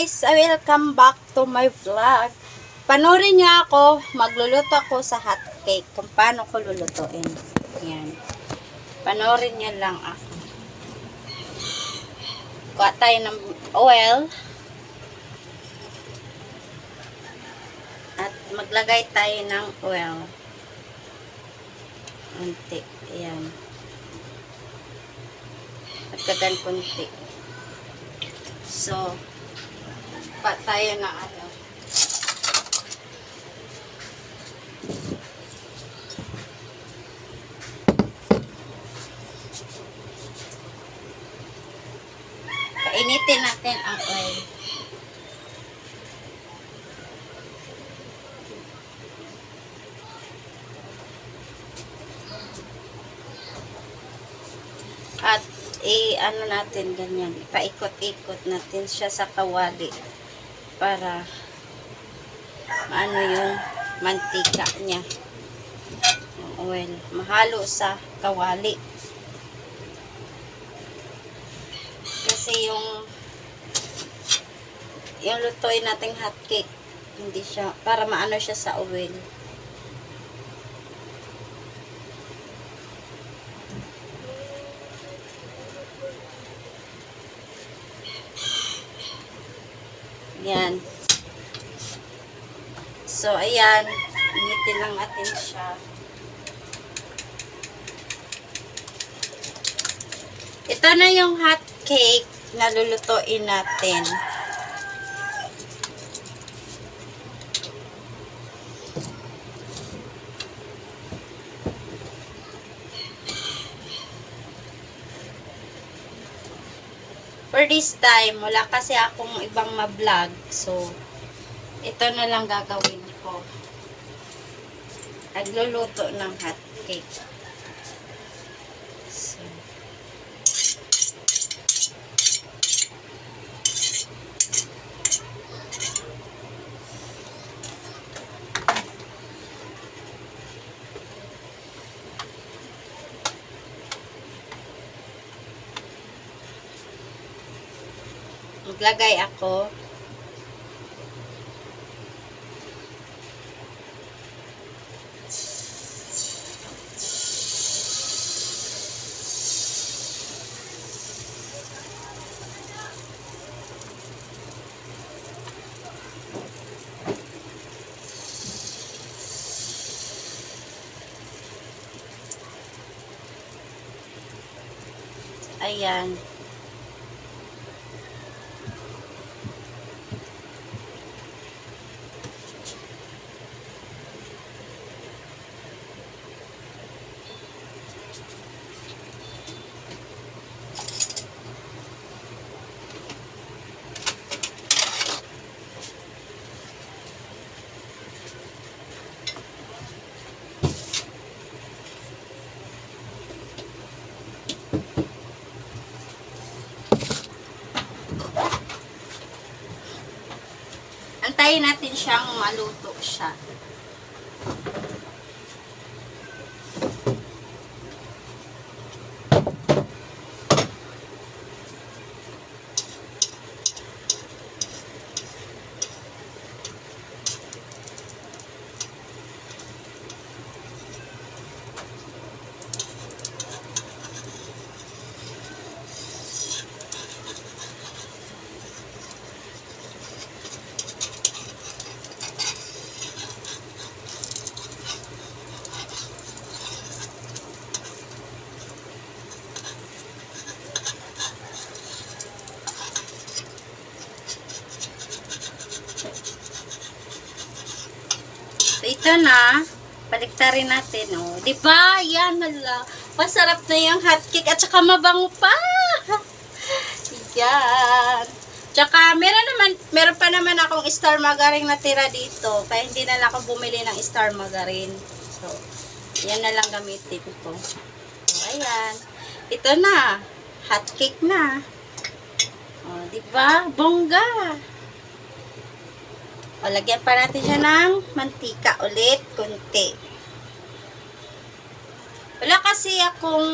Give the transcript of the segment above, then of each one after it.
guys, welcome back to my vlog. Panoorin niyo ako, magluluto ako sa hot cake. Kung paano ko lulutuin. Yan. Panoorin niyo lang ako. Kuha tayo ng oil. At maglagay tayo ng oil. Kunti. Ayan. At kagan kunti. So, pa tayo na ano. Painitin natin ang oil. At i-ano natin ganyan, paikot-ikot natin siya sa kawali para maano yung mantika niya. Yung oil mahalo sa kawali. Kasi yung yung lutuin nating hot cake hindi siya para maano siya sa oil Yan. So, ayan. Initin lang natin siya. Ito na yung hot cake na lulutuin natin. For this time, wala kasi akong ibang ma-vlog. So, ito na lang gagawin ko. Nagluluto ng hot cake. Maglagay ako. Ayan. Antayin natin siyang maluto siya. Ito na. Baliktarin natin, oh. Di ba? Yan, hala. Masarap na yung hotcake at saka mabango pa. Yan. Tsaka, meron naman, meron pa naman akong star margarine na tira dito. Kaya hindi na lang ako bumili ng star margarine. So, yan na lang gamitin ko. So, ayan. Ito na. Hotcake na. Oh, di ba? Bongga. O, lagyan pa natin siya ng mantika ulit, kunti. Wala kasi akong,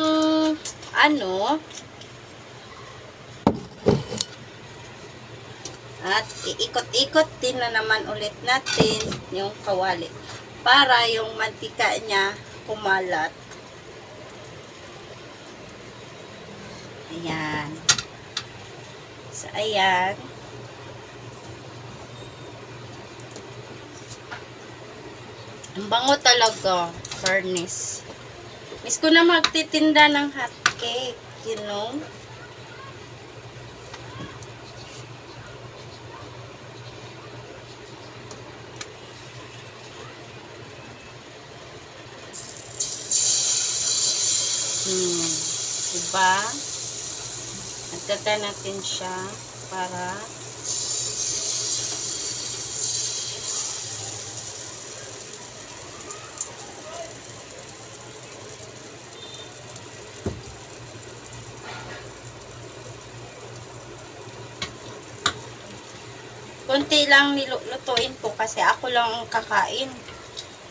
ano, At iikot-ikot din na naman ulit natin yung kawali para yung mantika niya kumalat. Ayan. So, ayan. Ang bango talaga, furnace. Miss ko na magtitinda ng hot cake, you know? Hmm. Diba? Nagtata natin siya para konti lang nilulutuin ko kasi ako lang ang kakain.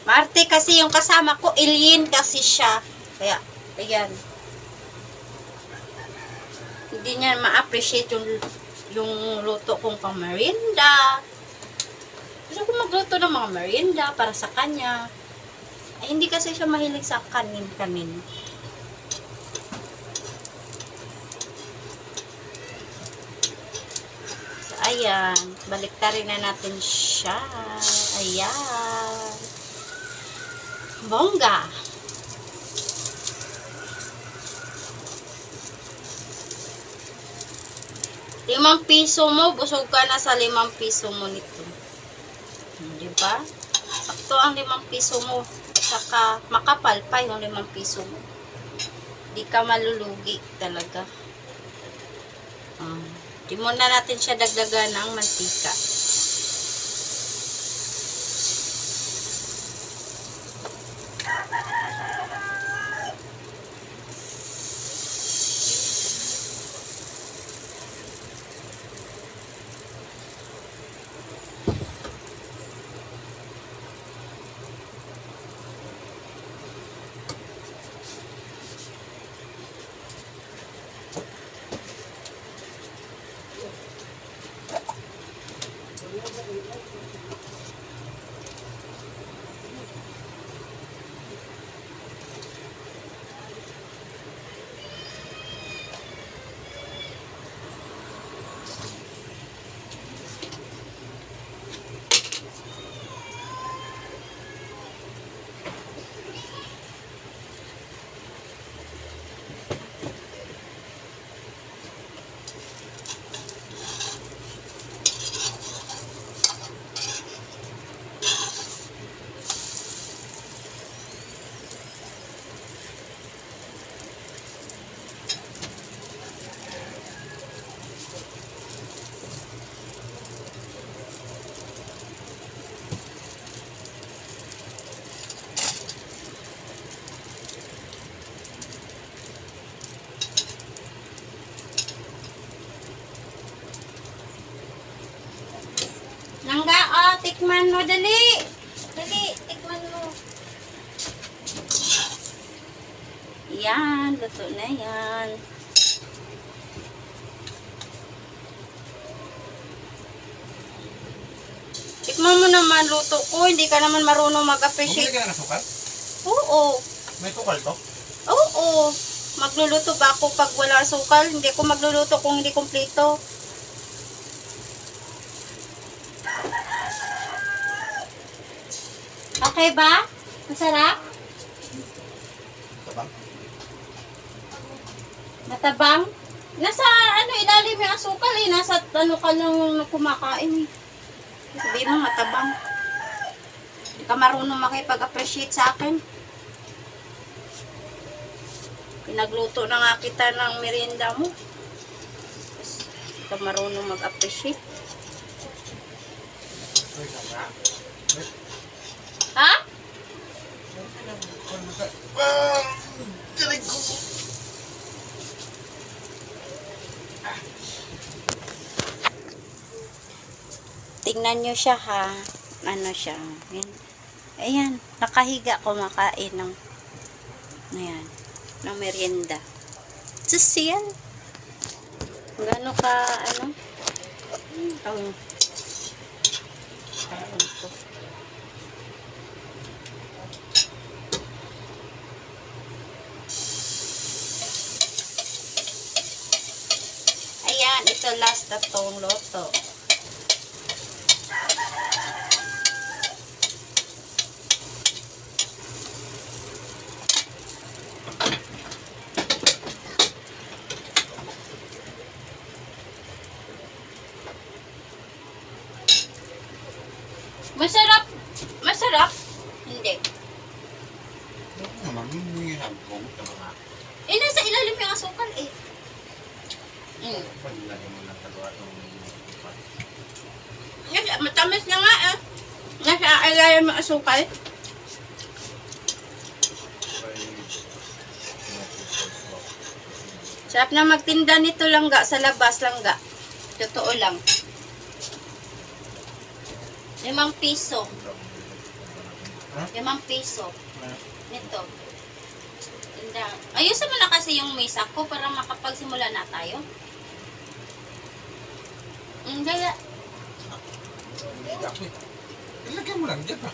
Marte kasi yung kasama ko, alien kasi siya. Kaya, ayan. Hindi niya ma-appreciate yung, yung luto kong pang merienda. Gusto ko magluto ng mga merienda para sa kanya. Ay, hindi kasi siya mahilig sa kanin-kanin. So, ayan. Baliktarin na natin siya. Ayan. Bongga. Limang piso mo, busog ka na sa limang piso mo nito. Hmm, Di ba? Sakto ang limang piso mo. Saka makapal pa yung limang piso mo. Di ka malulugi talaga. Di muna natin siya dagdagan ng mantika. Nangga, oh, tikman mo, dali. Dali, tikman mo. Yan, luto na yan. Tikman mo naman, luto ko. Hindi ka naman marunong Bumili mag-appreciate. ka na ng sukal? Oo, May tukal to? oo. Magluluto ba ako pag wala sukal? Hindi ko magluluto kung hindi kumpleto. Okay ba? Masarap? Tabang? Matabang? Nasa ano ilalim yung asukal eh. Nasa ano ka lang kumakain eh. Sabi mo matabang. Hindi ka marunong makipag-appreciate sa akin. Pinagluto na nga kita ng merienda mo. Tapos, Hindi ka marunong mag-appreciate. Saka. Ha? Tingnan nyo siya ha. Ano siya. Yan. Ayan. Nakahiga kumakain ng ayan. Ng merienda. Sus yan. Gano'n ka ano? Ang Kain ko. Ayan, ito last na tong loto. Masarap. Masarap. Hindi. Ito naman, hagong ito mga. Eh, nasa ilalim yung asukal eh. Mm. Mo Nasa, matamis na nga eh. Nasa ilalim yung asukal. Sarap na magtinda nito langga sa labas langga. Totoo lang. Limang piso. Ha? Limang piso. Nito. Tinda. Ayusin mo na kasi yung mesa ko para makapagsimula na tayo. Mm, kaya, Ilagay mo lang dyan ha.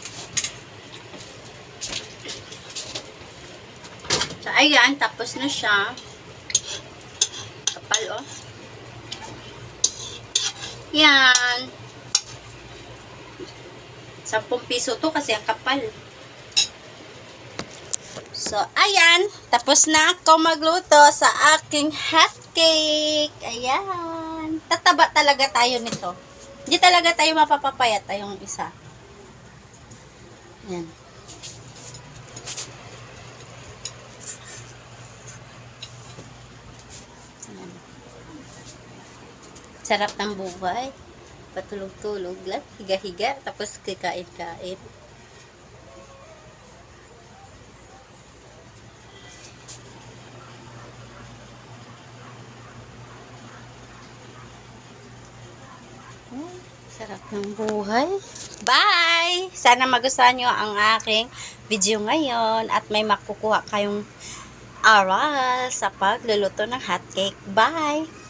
So, ayan, tapos na siya. Kapal, oh. Yan. 10 piso to kasi ang kapal. So, ayan. Tapos na ako magluto sa aking hot cake. Ayan. Tataba talaga tayo nito. Hindi talaga tayo mapapapayat tayong isa. Ayan. Ayan. Sarap ng buhay. Patulog-tulog lang. Higa-higa. Tapos kikain-kain. Sarap ng buhay. Bye! Sana magustuhan nyo ang aking video ngayon at may makukuha kayong aral sa pagluluto ng hotcake. Bye!